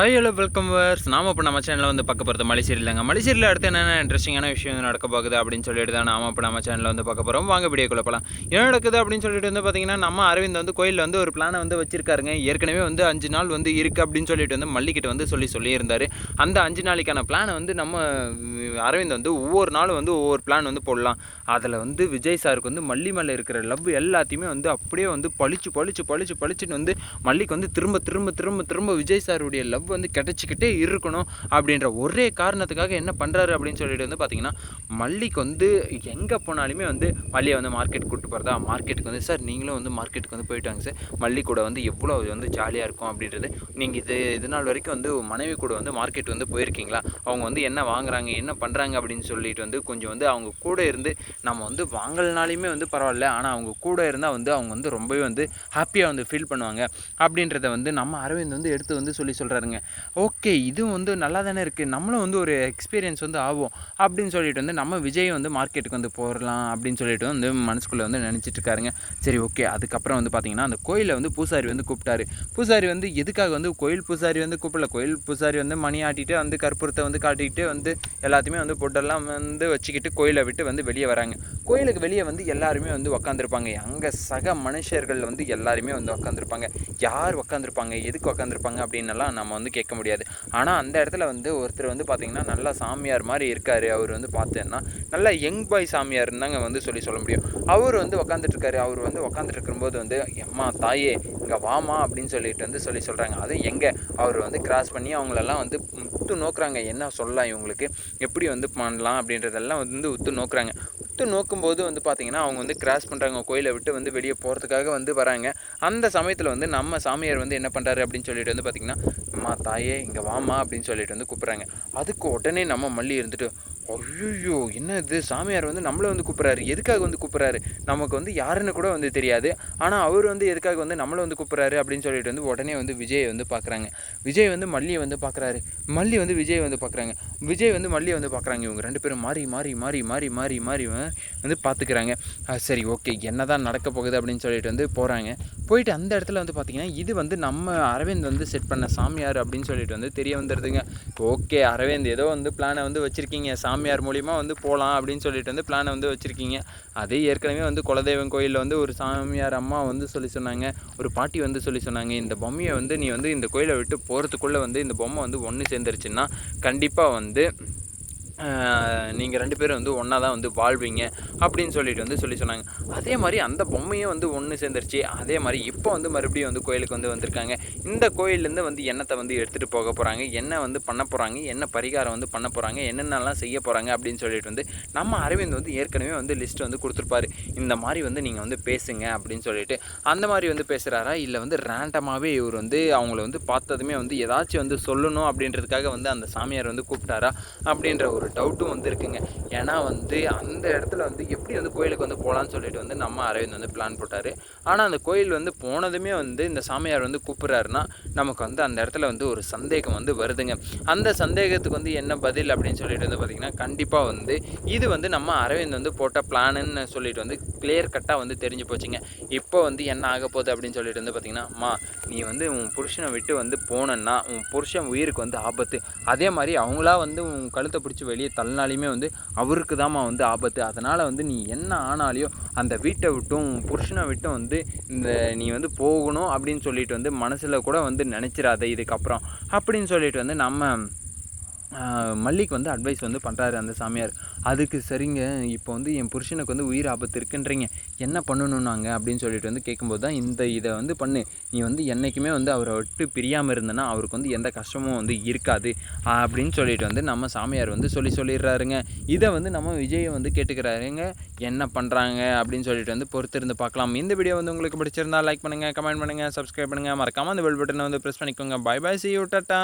Hi hello welcome verse நாம இப்போ நம்ம சேனலில் வந்து பார்க்க போகிறது மலைசீரியலாங்க. மலைசீரியில் அடுத்து என்னென்ன இன்ட்ரெஸ்டிங்கான விஷயம் நடக்க போகுது அப்படின்னு சொல்லிட்டு தான் நாம இப்போ நம்ம சேனலில் வந்து பார்க்க போகிறோம் வாங்க வீடியோக்குள்ள போகலாம் என்ன நடக்குது அப்படின்னு சொல்லிட்டு வந்து பார்த்தீங்கன்னா நம்ம அரவிந்த் வந்து கோயிலில் வந்து ஒரு பிளானை வந்து வச்சிருக்காருங்க. ஏற்கனவே வந்து அஞ்சு நாள் வந்து இருக்குது அப்படின்னு சொல்லிட்டு வந்து மல்லிக்கிட்ட வந்து சொல்லி சொல்லியிருந்தார். அந்த அஞ்சு நாளைக்கான பிளானை வந்து நம்ம அரவிந்த் வந்து ஒவ்வொரு நாளும் வந்து ஒவ்வொரு பிளான் வந்து போடலாம். அதில் வந்து விஜய் சாருக்கு வந்து மல்லி மேலே இருக்கிற லவ் எல்லாத்தையுமே வந்து அப்படியே வந்து பளிச்சு பளிச்சு பளிச்சு பளிச்சுன்னு வந்து மல்லிக்கு வந்து திரும்ப திரும்ப திரும்ப திரும்ப விஜய் சாருடைய லவ் வந்து கிடச்சிக்கிட்டே இருக்கணும் அப்படின்ற ஒரே காரணத்துக்காக என்ன பண்ணுறாரு அப்படின்னு சொல்லிட்டு வந்து பார்த்தீங்கன்னா மல்லிக்கு வந்து எங்கே போனாலுமே வந்து மல்லியை வந்து மார்க்கெட் கூப்பிட்டு போகிறதா மார்க்கெட்டுக்கு வந்து சார் நீங்களும் வந்து மார்க்கெட்டுக்கு வந்து போயிட்டு வாங்க சார் மல்லி கூட வந்து எவ்வளோ வந்து ஜாலியாக இருக்கும் அப்படின்றது. நீங்கள் இது இது நாள் வரைக்கும் வந்து மனைவி கூட வந்து மார்க்கெட் வந்து போயிருக்கீங்களா? அவங்க வந்து என்ன வாங்குறாங்க என்ன பண்ணுறாங்க அப்படின்னு சொல்லிட்டு வந்து கொஞ்சம் வந்து அவங்க கூட இருந்து நம்ம வந்து வாங்கலனாலையுமே வந்து பரவாயில்ல. ஆனால் அவங்க கூட இருந்தால் வந்து அவங்க வந்து ரொம்பவே வந்து ஹாப்பியாக வந்து ஃபீல் பண்ணுவாங்க அப்படின்றத வந்து நம்ம அரவிந்த் வந்து எடுத்து வந்து சொல்லி சொல்கிறாருங்க ஓகே இதுவும் வந்து நல்லா தானே இருக்குது நம்மளும் வந்து ஒரு எக்ஸ்பீரியன்ஸ் வந்து ஆகும் அப்படின்னு சொல்லிட்டு வந்து நம்ம விஜய் வந்து மார்க்கெட்டுக்கு வந்து போடலாம் அப்படின்னு சொல்லிட்டு வந்து மனசுக்குள்ளே வந்து நினச்சிட்டு இருக்காருங்க சரி ஓகே அதுக்கப்புறம் வந்து பார்த்திங்கன்னா அந்த கோயிலில் வந்து பூசாரி வந்து கூப்பிட்டாரு. பூசாரி வந்து எதுக்காக வந்து கோயில் பூசாரி வந்து கூப்பிடல கோயில் பூசாரி வந்து மணி ஆட்டிட்டு வந்து கற்பூரத்தை வந்து காட்டிக்கிட்டு வந்து எல்லாத்தையுமே வந்து பொட்டெல்லாம் வந்து வச்சுக்கிட்டு கோயிலை விட்டு வந்து வெளியே வராங்க. கோயிலுக்கு வெளியே வந்து எல்லாருமே வந்து உக்காந்துருப்பாங்க. அங்கே சக மனுஷர்கள் வந்து எல்லாருமே வந்து உக்காந்துருப்பாங்க. யார் உக்காந்துருப்பாங்க? எதுக்கு உக்காந்துருப்பாங்க? அப்படின்னலாம் நம்ம வந்து கேட்க முடியாது. ஆனால் அந்த இடத்துல வந்து ஒருத்தர் வந்து பார்த்திங்கன்னா நல்லா சாமியார் மாதிரி இருக்கார். அவர் வந்து பார்த்தேன்னா நல்லா யங் பாய் சாமியார்ன்னு தாங்க வந்து சொல்லி சொல்ல முடியும். அவர் வந்து உக்காந்துட்டுருக்காரு. அவர் வந்து உக்காந்துட்டு இருக்கும்போது வந்து எம்மா தாயே இங்கே வாமா அப்படின்னு சொல்லிட்டு வந்து சொல்லி சொல்கிறாங்க அது எங்கே? அவர் வந்து கிராஸ் பண்ணி அவங்களெல்லாம் வந்து உத்து நோக்குறாங்க. என்ன சொல்லலாம் இவங்களுக்கு? எப்படி வந்து பண்ணலாம்? அப்படின்றதெல்லாம் வந்து உத்து நோக்குறாங்க. உத்து நோக்கும்போது வந்து பார்த்திங்கன்னா அவங்க வந்து கிராஸ் பண்ணுறாங்க கோயிலை விட்டு வந்து வெளியே போகிறதுக்காக வந்து வராங்க. அந்த சமயத்தில் வந்து நம்ம சாமியார் வந்து என்ன பண்ணுறாரு அப்படின்னு சொல்லிட்டு வந்து பார்த்திங்கன்னா அம்மா தாயே இங்கே வாமா அப்படின்னு சொல்லிட்டு வந்து கூப்பிட்றாங்க. அதுக்கு உடனே நம்ம மல்லி இருந்துட்டு ஐயோ என்ன இது சாமியார் வந்து நம்மளை வந்து கூப்பிட்றாரு. எதுக்காக வந்து கூப்பிட்றாரு? நமக்கு வந்து யாருன்னு கூட வந்து தெரியாது. ஆனால் அவர் வந்து எதுக்காக வந்து நம்மளை வந்து கூப்பிட்றாரு அப்படின்னு சொல்லிட்டு வந்து உடனே வந்து விஜய் வந்து பார்க்குறாங்க விஜய் வந்து மல்லியை வந்து பார்க்குறாரு மல்லி வந்து விஜய் வந்து பார்க்குறாங்க விஜய் வந்து மல்லியை வந்து பார்க்குறாங்க இவங்க ரெண்டு பேரும் மாறி மாறி மாறி மாறி மாறி மாறி வந்து பார்த்துக்கிறாங்க சரி ஓகே. என்ன தான் நடக்க போகுது அப்படின்னு சொல்லிட்டு வந்து போகிறாங்க போயிட்டு அந்த இடத்துல வந்து பார்த்தீங்கன்னா இது வந்து நம்ம அரவிந்த் வந்து செட் பண்ண சாமியார் அப்படின்னு சொல்லிட்டு வந்து தெரிய வந்துடுதுங்க ஓகே அரவிந்த் ஏதோ வந்து பிளானை வந்து வச்சுருக்கீங்க. சாமி சாமியார் மூலிமா வந்து போகலாம் அப்படின்னு சொல்லிட்டு வந்து பிளானை வந்து வச்சுருக்கீங்க. அதே ஏற்கனவே வந்து குலதெய்வம் கோயிலில் வந்து ஒரு சாமியார் அம்மா வந்து சொல்லி சொன்னாங்க. ஒரு பாட்டி வந்து சொல்லி சொன்னாங்க இந்த பொம்மையை வந்து நீ வந்து இந்த கோயிலை விட்டு போகிறதுக்குள்ளே வந்து இந்த பொம்மை வந்து ஒன்று சேர்ந்துருச்சுன்னா கண்டிப்பாக வந்து நீங்கள் ரெண்டு பேரும் வந்து ஒன்றா தான் வந்து வாழ்வீங்க. அப்படின்னு சொல்லிட்டு வந்து சொல்லி சொன்னாங்க. அதே மாதிரி அந்த பொம்மையும் வந்து ஒன்று சேர்ந்துருச்சு. அதே மாதிரி இப்போ வந்து மறுபடியும் வந்து கோயிலுக்கு வந்து வந்திருக்காங்க. இந்த கோயிலேருந்து வந்து எண்ணத்தை வந்து எடுத்துகிட்டு போக போகிறாங்க என்ன வந்து பண்ண போகிறாங்க என்ன பரிகாரம் வந்து பண்ண போகிறாங்க என்னென்னலாம் செய்ய போகிறாங்க அப்படின்னு சொல்லிட்டு வந்து நம்ம அரவிந்த் வந்து ஏற்கனவே வந்து லிஸ்ட் வந்து கொடுத்துருப்பாரு. இந்த மாதிரி வந்து நீங்கள் வந்து பேசுங்க அப்படின்னு சொல்லிட்டு. அந்த மாதிரி வந்து பேசுகிறாரா இல்லை வந்து ரேண்டமாகவே இவர் வந்து அவங்கள வந்து பார்த்ததுமே வந்து ஏதாச்சும் வந்து சொல்லணும் அப்படின்றதுக்காக வந்து அந்த சாமியார் வந்து கூப்பிட்டாரா? அப்படின்ற ஒரு டவுட்டும் வந்து இருக்குங்க. ஏன்னா வந்து அந்த இடத்துல வந்து எப்படி வந்து கோயிலுக்கு வந்து போகலான்னு சொல்லிட்டு வந்து நம்ம அரவிந்த் வந்து பிளான் போட்டார். ஆனால் அந்த கோயில் வந்து போனதுமே வந்து இந்த சாமியார் வந்து கூப்பிட்றாருன்னா நமக்கு வந்து அந்த இடத்துல வந்து ஒரு சந்தேகம் வந்து வருதுங்க. அந்த சந்தேகத்துக்கு வந்து என்ன பதில் அப்படின்னு சொல்லிட்டு வந்து பார்த்திங்கன்னா கண்டிப்பாக வந்து இது வந்து நம்ம அரவிந்த் வந்து போட்ட பிளானுன்னு சொல்லிட்டு வந்து கிளியர் கட்டாக வந்து தெரிஞ்சு போச்சுங்க. இப்போ வந்து என்ன ஆக போகுது அப்படின்னு சொல்லிட்டு வந்து பார்த்திங்கன்னா அம்மா நீ வந்து உன் புருஷனை விட்டு வந்து போனன்னா உன் புருஷன் உயிருக்கு வந்து ஆபத்து. அதே மாதிரி அவங்களா வந்து உன் கழுத்தை பிடிச்சி வெளியே தள்ளினாலுமே வந்து அவருக்கு தாம்மா வந்து ஆபத்து. அதனால் வந்து வந்து நீ என்ன ஆனாலையோ அந்த வீட்டை விட்டும் புருஷனை விட்டும் வந்து இந்த நீ வந்து போகணும் அப்படின்னு சொல்லிட்டு வந்து மனசில் கூட வந்து நினச்சிடாத இதுக்கப்புறம். அப்படின்னு சொல்லிட்டு வந்து நம்ம மல்லிக்கு வந்து அட்வைஸ் வந்து பண்ணுறாரு அந்த சாமியார். அதுக்கு சரிங்க இப்போ வந்து என் புருஷனுக்கு வந்து உயிர் ஆபத்து இருக்குன்றீங்க. என்ன பண்ணணும் நாங்கள் அப்படின்னு சொல்லிட்டு வந்து கேட்கும்போது தான் இந்த இதை வந்து பண்ணு. நீ வந்து என்றைக்குமே வந்து அவரை விட்டு பிரியாமல் இருந்தனா அவருக்கு வந்து எந்த கஷ்டமும் வந்து இருக்காது. அப்படின்னு சொல்லிட்டு வந்து நம்ம சாமியார் வந்து சொல்லி சொல்லிடுறாருங்க. இதை வந்து நம்ம விஜயை வந்து கேட்டுக்கிறாருங்க. என்ன பண்ணுறாங்க அப்படின்னு சொல்லிட்டு வந்து பொறுத்திருந்து பார்க்கலாம். இந்த வீடியோ வந்து உங்களுக்கு பிடிச்சிருந்தா லைக் பண்ணுங்கள் கமெண்ட் பண்ணுங்கள் சப்ஸ்கிரைப் பண்ணுங்கள் மறக்காமல் அந்த பெல் பட்டனை வந்து ப்ரெஸ் பண்ணிக்கோங்க. Bye bye see you tata.